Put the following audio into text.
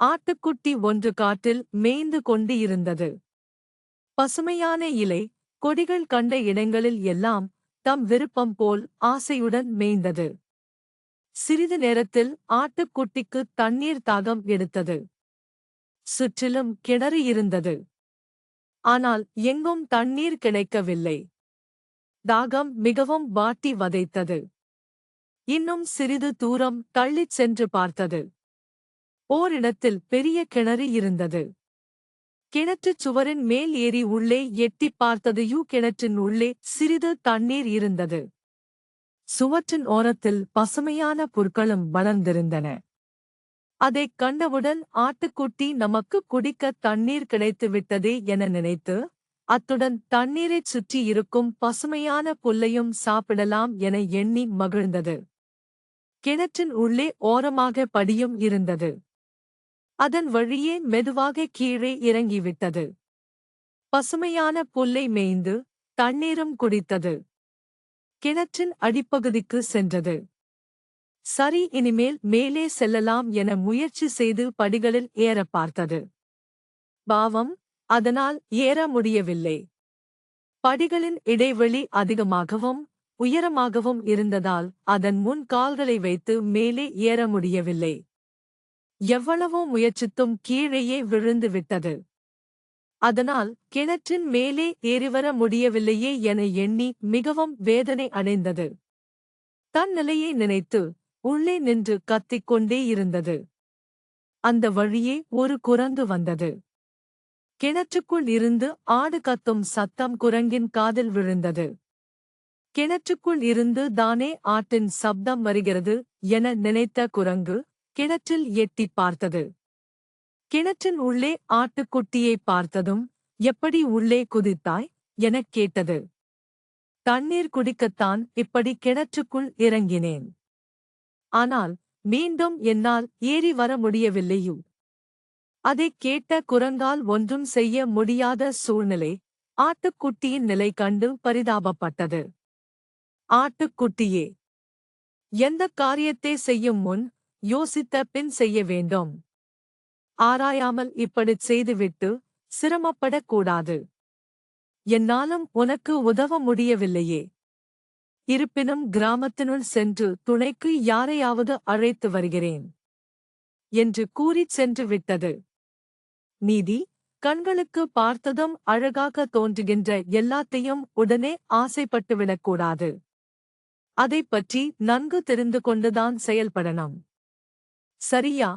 ஆட்டுக்குட்டி ஒன்று காட்டில் மேய்ந்து கொண்டு இருந்தது பசுமையான இலை கொடிகள் கண்ட இடங்களில் எல்லாம் தம் விருப்பம் போல் ஆசையுடன் மேய்ந்தது. சிறிது நேரத்தில் ஆட்டுக்குட்டிக்கு தண்ணீர் தாகம் எடுத்தது. சுற்றிலும் கிணறு இருந்தது. ஆனால் எங்கும் தண்ணீர் கிடைக்கவில்லை. தாகம் மிகவும் வாட்டி வதைத்தது. இன்னும் சிறிது தூரம் தள்ளிச் சென்று பார்த்தது. ஓரிடத்தில் பெரிய கிணறு இருந்தது. கிணற்றுச் சுவரின் மேல் ஏறி உள்ளே எட்டிப் பார்த்ததையு கிணற்றின் உள்ளே சிறிது தண்ணீர் இருந்தது. சுவற்றின் ஓரத்தில் பசுமையான புற்களும் வளர்ந்திருந்தன. அதைக் கண்டவுடன் ஆட்டுக்குட்டி நமக்கு குடிக்க தண்ணீர் கிடைத்து விட்டதே என நினைத்து அத்துடன் தண்ணீரைச் சுற்றி இருக்கும் பசுமையான புல்லையும் சாப்பிடலாம் என எண்ணி மகிழ்ந்தது. கிணற்றின் உள்ளே ஓரமாக படியும் இருந்தது. அதன் வழியே மெதுவாக கீழே இறங்கிவிட்டது. பசுமையான புல்லை மேய்ந்து தண்ணீரும் குடித்தது. கிணற்றின் அடிப்பகுதிக்கு சென்றது. சரி இனிமேல் மேலே செல்லலாம் என முயற்சி செய்து படிகளில் ஏற பார்த்தது. பாவம் அதனால் ஏற முடியவில்லை. படிகளின் இடைவெளி அதிகமாகவும் உயரமாகவும் இருந்ததால் அதன் முன் கால்களை வைத்து மேலே ஏற முடியவில்லை. எவ்வளவோ முயற்சித்தும் கீழேயே விழுந்து விட்டது. அதனால் கிணற்றின் மேலே ஏறிவர முடியவில்லையே என எண்ணி மிகவும் வேதனை அடைந்தது. தன் நிலையை நினைத்து உள்ளே நின்று கத்திக்கொண்டே இருந்தது. அந்த வழியே ஒரு குரங்கு வந்தது. கிணற்றுக்குள் இருந்து ஆடு கத்தும் சத்தம் குரங்கின் காதில் விழுந்தது. கிணற்றுக்குள் இருந்து தானே ஆட்டின் சப்தம் வருகிறது என நினைத்த குரங்கு கிணற்றில் எட்டிப் பார்த்தது. கிணற்றின் உள்ளே ஆட்டுக்குட்டியை பார்த்ததும் எப்படி உள்ளே குதித்தாய்? எனக் கேட்டது. தண்ணீர் குடிக்கத்தான் இப்படி கிணற்றுக்குள் இறங்கினேன். ஆனால் மீண்டும் என்னால் ஏறி வர முடியவில்லையோ? அதைக் கேட்ட குரங்கால் ஒன்றும் செய்ய முடியாத சூழ்நிலை ஆட்டுக்குட்டியின் நிலை கண்டு பரிதாபப்பட்டது. ஆட்டுக்குட்டியே எந்த காரியத்தை செய்யும் முன் யோசித்த பின் செய்ய வேண்டும். ஆராயாமல் இப்படிச் செய்துவிட்டு சிரமப்படக்கூடாது. என்னாலும் உனக்கு உதவ முடியவில்லையே. இருப்பினும் கிராமத்தினுள் சென்று துணைக்கு யாரையாவது அழைத்து வருகிறேன். என்று கூறிச் சென்று விட்டது. நீதி கண்களுக்கு பார்த்ததும் அழகாக தோன்றுகின்ற எல்லாத்தையும் உடனே ஆசைப்பட்டுவிடக்கூடாது. அதைப் பற்றி நன்கு தெரிந்து கொண்டுதான் செயல்படணும். सरिया